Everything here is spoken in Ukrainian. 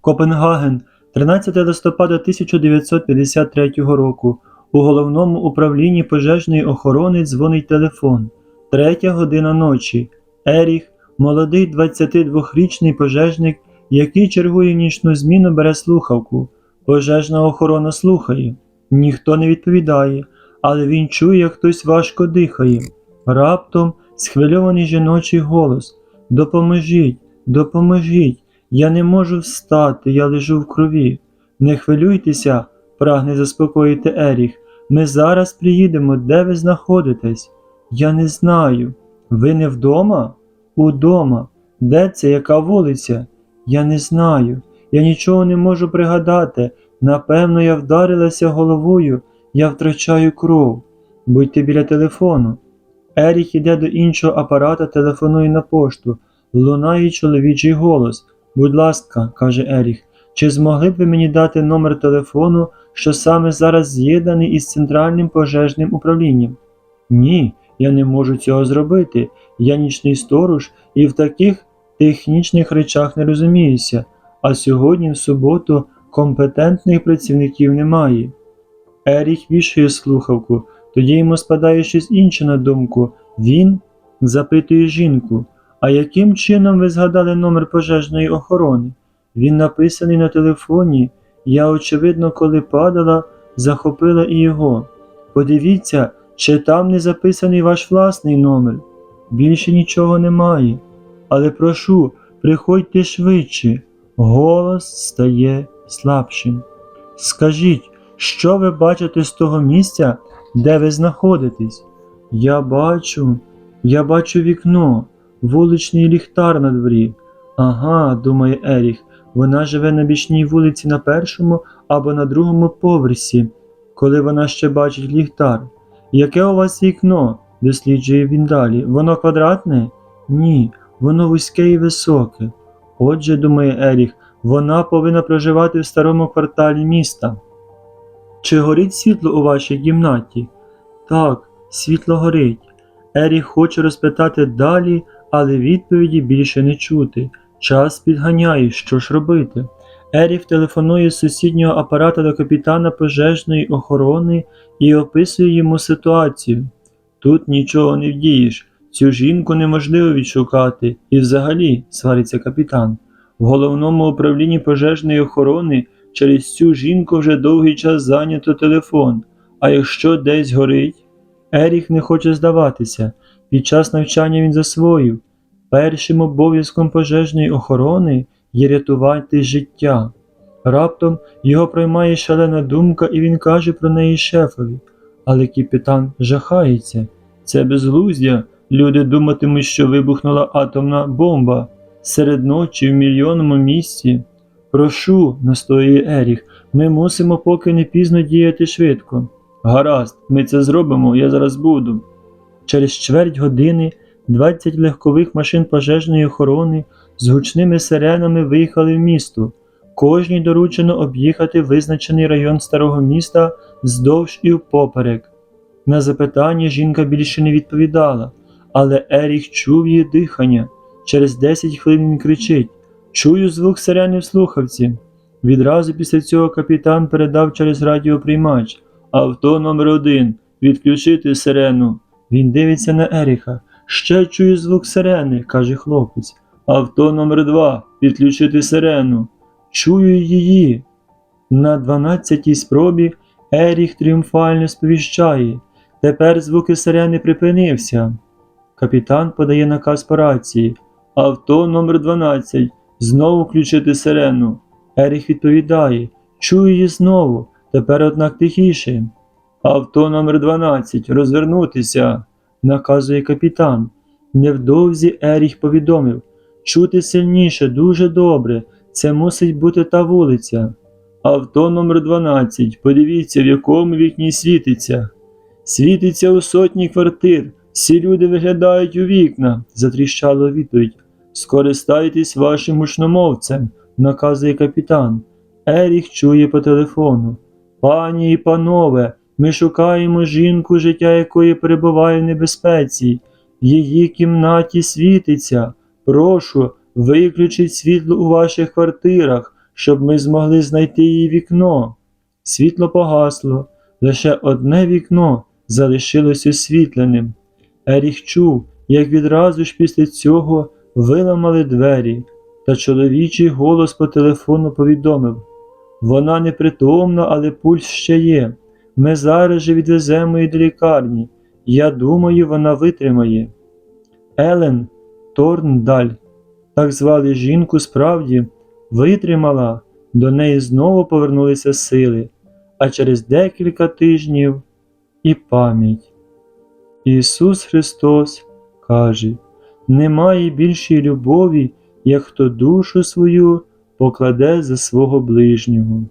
Копенгаген, 13 листопада 1953 року. У головному управлінні пожежної охорони дзвонить телефон. Третя година ночі. Еріх, молодий 22-річний пожежник, який чергує нічну зміну, бере слухавку. Пожежна охорона слухає. Ніхто не відповідає, але він чує, як хтось важко дихає. Раптом схвильований жіночий голос: Допоможіть, допоможіть, я не можу встати, я лежу в крові. Не хвилюйтеся, прагне заспокоїти Еріх. Ми зараз приїдемо, де ви знаходитесь? Я не знаю. Ви не вдома? Удома. Де це, яка вулиця? Я не знаю. Я нічого не можу пригадати. Напевно, я вдарилася головою, я втрачаю кров. Будьте біля телефону. Еріх іде до іншого апарата, телефонує на пошту. Лунає чоловічий голос. Будь ласка, каже Еріх, чи змогли б ви мені дати номер телефону, що саме зараз з'єднаний із центральним пожежним управлінням? Ні, я не можу цього зробити. Я нічний сторож і в таких технічних речах не розуміюся, а сьогодні, в суботу, компетентних працівників немає. Еріх вішає слухавку, тоді йому спадає щось інше на думку. Він запитує жінку, а яким чином ви згадали номер пожежної охорони? Він написаний на телефоні. Я, очевидно, коли падала, захопила і його. Подивіться, чи там не записаний ваш власний номер. Більше нічого немає. Але прошу, приходьте швидше. Голос стає слабшим. Скажіть, що ви бачите з того місця, де ви знаходитесь? Я бачу, я бачу вікно, вуличний ліхтар на дворі. Ага, думає Еріх, вона живе на бічній вулиці на першому або на другому поверсі, коли вона ще бачить ліхтар. Яке у вас вікно? досліджує він далі. Воно квадратне? Ні, воно вузьке і високе. Отже, думає Еріх, вона повинна проживати в старому кварталі міста. Чи горить світло у вашій кімнаті? Так, світло горить. Еріх хоче розпитати далі, але відповіді більше не чути. Час підганяє, що ж робити. Еріх телефонує з сусіднього апарата до капітана пожежної охорони і описує йому ситуацію. Тут нічого не вдієш, цю жінку неможливо відшукати, і взагалі, свариться капітан. В головному управлінні пожежної охорони через цю жінку вже довгий час зайнято телефон. А якщо десь горить? Еріх не хоче здаватися. Під час навчання він засвоїв. Першим обов'язком пожежної охорони є рятувати життя. Раптом його проймає шалена думка, і він каже про неї шефові. Але капітан жахається. Це безглуздя. Люди думатимуть, що вибухнула атомна бомба серед ночі в мільйонному місці. Прошу, настоює Еріх, ми мусимо поки не пізно діяти швидко. Гаразд, ми це зробимо, я зараз буду. Через чверть години 20 легкових машин пожежної охорони з гучними сиренами виїхали в місто. Кожній доручено об'їхати визначений район старого міста вздовж і впоперек. На запитання жінка більше не відповідала, але Еріх чув її дихання. Через 10 хвилин він кричить Чую звук сирени слухавці. Відразу після цього капітан передав через радіоприймач Авто номер один. Відключити сирену. Він дивиться на Еріха. Ще чую звук сирени, каже хлопець. Авто номер два. Відключити сирену. Чую її. На дванадцятій спробі Еріх тріумфально сповіщає. Тепер звуки сирени припинився. Капітан подає наказ по рації. Авто номер 12. Знову включити сирену. Еріх відповідає. Чую її знову. Тепер, однак, тихіше. Авто номер 12. Розвернутися, наказує капітан. Невдовзі Еріх повідомив. Чути сильніше, дуже добре. Це мусить бути та вулиця. Авто номер 12. Подивіться, в якому вікні світиться. Світиться у сотні квартир. Всі люди виглядають у вікна, затріщало відповідь. Скористайтесь вашим гучномовцем, наказує капітан. Еріх чує по телефону. Пані і панове, ми шукаємо жінку, життя якої перебуває в небезпеці. В її кімнаті світиться. Прошу, виключіть світло у ваших квартирах, щоб ми змогли знайти її вікно. Світло погасло, лише одне вікно залишилось освітленим. Еріх чув, як відразу ж після цього виламали двері, та чоловічий голос по телефону повідомив вона непритомна, але пульс ще є. Ми зараз же відвеземо її до лікарні. Я думаю, вона витримає. Елен Торндаль, так звали жінку справді, витримала, до неї знову повернулися сили, а через декілька тижнів і пам'ять. Ісус Христос каже: немає більшої любові, як хто душу свою покладе за свого ближнього.